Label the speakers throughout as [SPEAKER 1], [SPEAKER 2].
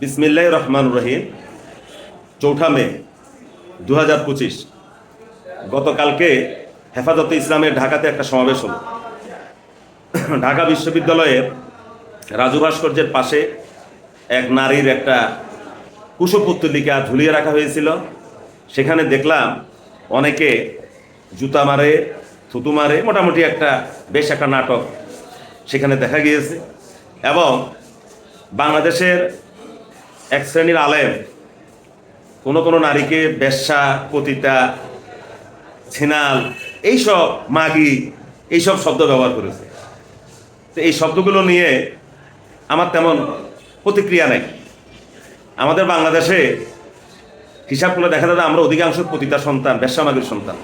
[SPEAKER 1] বিসমিল্লাহ রহমান রহিম। চৌঠা মে দু হাজার পঁচিশ। গতকালকে হেফাজতে ইসলামের ঢাকাতে একটা সমাবেশ হলো। ঢাকা বিশ্ববিদ্যালয়ের রাজু ভাস্কর্যের পাশে এক নারীর একটা কুশপুত্তলিকা ঝুলিয়ে রাখা হয়েছিল। সেখানে দেখলাম অনেকে জুতা মারে, থুতু মারে, মোটামুটি একটা বেশ একটা নাটক সেখানে দেখা গিয়েছে। এবং বাংলাদেশের এক শ্রেণির আলেম, কোনো কোনো নারীকে বেশ্যা, পতিতা, ছিনাল, এইসব মাগি, এইসব শব্দ ব্যবহার করেছে। তো এই শব্দগুলো নিয়ে আমার তেমন প্রতিক্রিয়া নেই। আমাদের বাংলাদেশে হিসাব করলে দেখা যাবে আমরা অধিকাংশ পতিতা সন্তান বেশ্যামাগির সন্তান।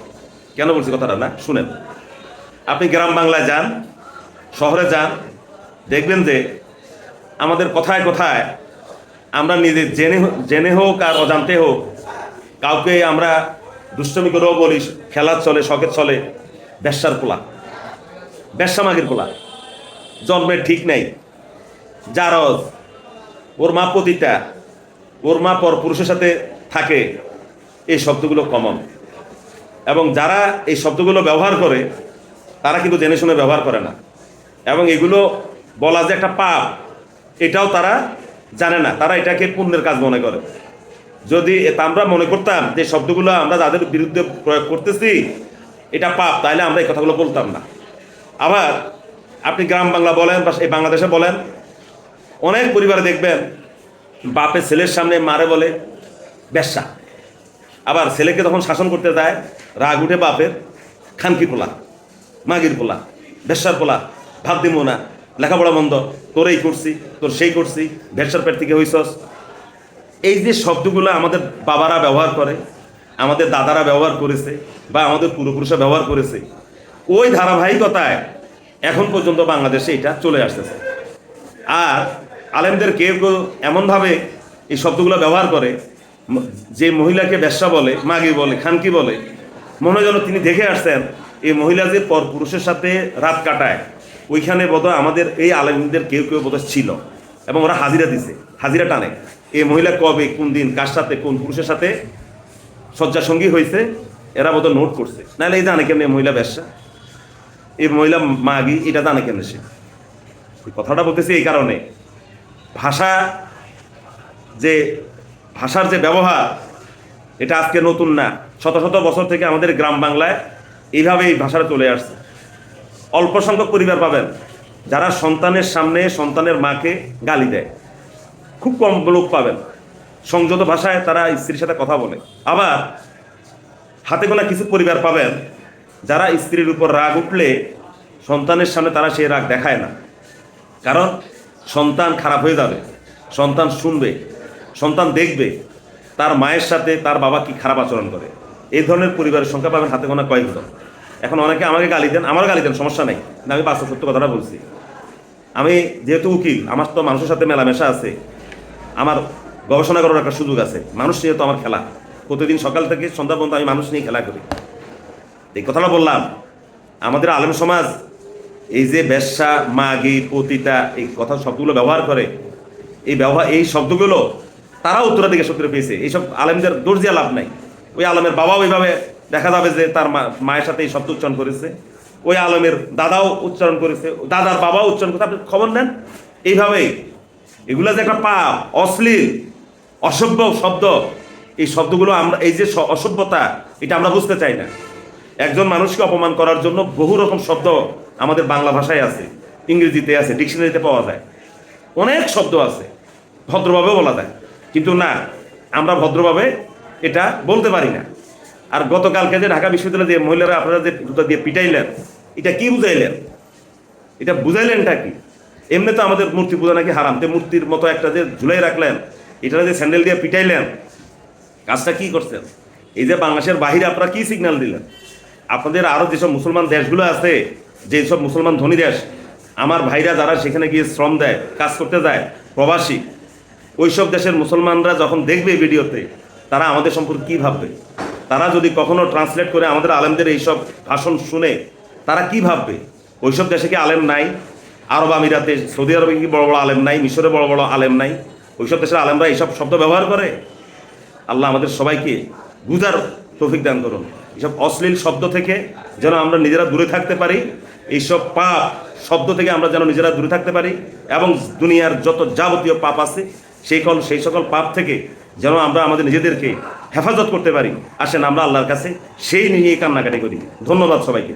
[SPEAKER 1] কেন বলছি কথাটা না? শুনেন। আপনি গ্রাম বাংলায় যান, শহরে যান, দেখবেন যে আমাদের কথায় কোথায় আমরা নিজে জেনে জেনে হোক আর অজান্তে হোক, কাউকে আমরা দুষ্টমি করেও বলি খেলার চলে, শখের চলে, ব্যবসার পোলা ব্যবসা মাগের পোলা, জন্মের ঠিক নেই জারজ ওর মা পতিতা, ওর মা পর পুরুষের সাথে থাকে, এই শব্দগুলো কমন এবং যারা এই শব্দগুলো ব্যবহার করে, তারা কিন্তু জেনে শুনে ব্যবহার করে না। এবং এগুলো বলা যে একটা পাপ, এটাও তারা জানে না, তারা এটাকে পুণ্যের কাজ মনে করে। যদি আমরা মনে করতাম যে শব্দগুলো আমরা যাদের বিরুদ্ধে প্রয়োগ করতেছি, এটা পাপ, তাহলে আমরা এই কথাগুলো বলতাম না। আবার আপনি গ্রাম বাংলা বলেন বা এই বাংলাদেশে বলেন, অনেক পরিবারে দেখবেন বাপের ছেলের সামনে মারে বলে ব্যবসা আবার ছেলেকে তখন শাসন করতে যায়, রাগ উঠে বাপের, খানকি পোলা, মাগির পোলা ভেসার পোলা ভাত দিব না, লেখাপড়া বন্ধ তোর এই করছি, তোর সেই করছি ভেসার পেট থেকে হইছস। এই যে শব্দগুলো আমাদের বাবারা ব্যবহার করে, আমাদের দাদারা ব্যবহার করেছে, বা আমাদের পূর্বপুরুষরা ব্যবহার করেছে, ওই ধারাবাহিকতায় এখন পর্যন্ত বাংলাদেশে এটা চলে আসতেছে। আর আলেমদের কেউ কেউ এমনভাবে এই শব্দগুলো ব্যবহার করে, যে মহিলাকে ব্যবসা বলে, মাগি বলে, খানকি বলে, মনে যেন তিনি দেখে আসছেন, এই মহিলা যে পর পুরুষের সাথে রাত কাটায়। ওইখানে বোধহয় আমাদের এই আলেমদের কেউ কেউ বোধহয় ছিল। এবং ওরা হাজিরা দিছে। হাজিরা টানে। এই মহিলা কবে, কোন দিন, কার সাথে, কোন পুরুষের সাথে শয্যাসঙ্গী হয়েছে, এরা বোধহয় নোট করছে। নাহলে এই জানে কেমনি মহিলা ব্যবসা এই মহিলা মাগি, এটা জানে কেমনি সে? কথাটা বলতেছি এই কারণে। ভাষা যে, ভাষার যে ব্যবহার, এটা আজকে নতুন না। শত শত বছর থেকে আমাদের গ্রাম বাংলায় এইভাবে এই ভাষাটা চলে আসছে। অল্প সংখ্যক পরিবার পাবেন, যারা সন্তানের সামনে সন্তানের মাকে গালি দেয়। খুব কম লোক পাবেন। সংযত ভাষায় তারা স্ত্রীর সাথে কথা বলে। আবার হাতে গোনা কিছু পরিবার পাবেন, যারা স্ত্রীর উপর রাগ উঠলে সন্তানের সামনে তারা সেই রাগ দেখায় না। কারণ সন্তান খারাপ হয়ে যাবে, সন্তান শুনবে, সন্তান দেখবে, তার মায়ের সাথে তার বাবা কি খারাপ আচরণ করে। এই ধরনের পরিবারের সংখ্যা পাবেন হাতে গোনা কয়েকজন। এখন অনেকে আমাকে গালি দেন, আমারও গালি দেন, সমস্যা নেই। কিন্তু আমি বাস্তব সত্য কথাটা বলছি। আমি যেহেতু উকিল, আমার তো মানুষের সাথে মেলামেশা আছে। আমার গবেষণা করার একটা সুযোগ আছে। মানুষ নিয়ে তো আমার খেলা, প্রতিদিন সকাল থেকে সন্ধ্যা পর্যন্ত আমি মানুষ নিয়ে খেলা করি। এই কথাটা বললাম, আমাদের আলেম সমাজ এই যে বেশ্যা মাগি, পতিতা, এই কথা শব্দগুলো ব্যবহার করে, এই ব্যবহার, এই শব্দগুলো তারা উত্তরাধিকার সূত্রে পেয়েছে। এইসব আলেমদের দোষ দিয়ে লাভ নাই। ওই আলমের বাবাও এইভাবে দেখা যাবে যে তার মায়ের সাথে এই শব্দ উচ্চারণ করেছে। ওই আলমের দাদাও উচ্চারণ করেছে, দাদার বাবাও উচ্চারণ করেছে। আপনি খবর নেন? এইভাবেই এগুলো যে একটা পাপ, অশ্লীল, অসভ্য শব্দ, এই শব্দগুলো আমরা, এই যে অসভ্যতা, এটা আমরা বুঝতে চাই না। একজন মানুষকে অপমান করার জন্য বহু রকম শব্দ আমাদের বাংলা ভাষায় আছে, ইংরেজিতে আছে, ডিকশনারিতে পাওয়া যায়। অনেক শব্দ আছে, ভদ্রভাবেও বলা যায়। কিন্তু না, আমরা ভদ্রভাবে এটা বলতে পারি না। আর গতকালকে যে ঢাকা বিশ্ববিদ্যালয়ে যে মহিলারা আপনারা যে জুতা দিয়ে পিটাইলেন, এটা কি বুঝাইলেন? এটা বুঝাইলেনটা কি? এমনি তো আমাদের মূর্তি পূজা নাকি হারাম। তো মূর্তির মতো একটা যে ঝুলাই রাখলেন এটা যে স্যান্ডেল দিয়ে পিটাইলেন, কাজটা কি করছেন? এই যে বাংলাদেশের বাহিরে আপনারা কি সিগন্যাল দিলেন? আপনাদের আরও যেসব মুসলমান দেশগুলো আছে, যেসব মুসলমান ধনী দেশ, আমার ভাইরা যারা সেখানে গিয়ে শ্রম দেয়, কাজ করতে যায়, প্রবাসী, ওইসব দেশের মুসলমানরা যখন দেখবে ভিডিওতে, তারা আমাদের সম্পর্কে কী ভাববে? তারা যদি কখনো ট্রান্সলেট করে আমাদের আলেমদের এইসব ভাষণ শুনে, তারা কি ভাববে? ওইসব দেশে কি আলেম নাই? আরব আমিরাতে, সৌদি আরবে কি বড় বড় আলেম নাই? মিশরে বড় বড় আলেম নাই? ওইসব দেশের আলেমরা এইসব শব্দ ব্যবহার করে? আল্লাহ আমাদের সবাইকে বুঝার তৌফিক দান করুন। এইসব অশ্লীল শব্দ থেকে যেন আমরা নিজেরা দূরে থাকতে পারি, এইসব পাপ শব্দ থেকে আমরা যেন নিজেরা দূরে থাকতে পারি, এবং দুনিয়ার যত যাবতীয় পাপ আছে, সেই সেই সকল পাপ থেকে যেন আমরা আমাদের নিজেদেরকে হেফাজত করতে পারি। আসেন আমরা আল্লাহর কাছে সেই নিয়ে কান্নাকাটি করি। ধন্যবাদ সবাইকে।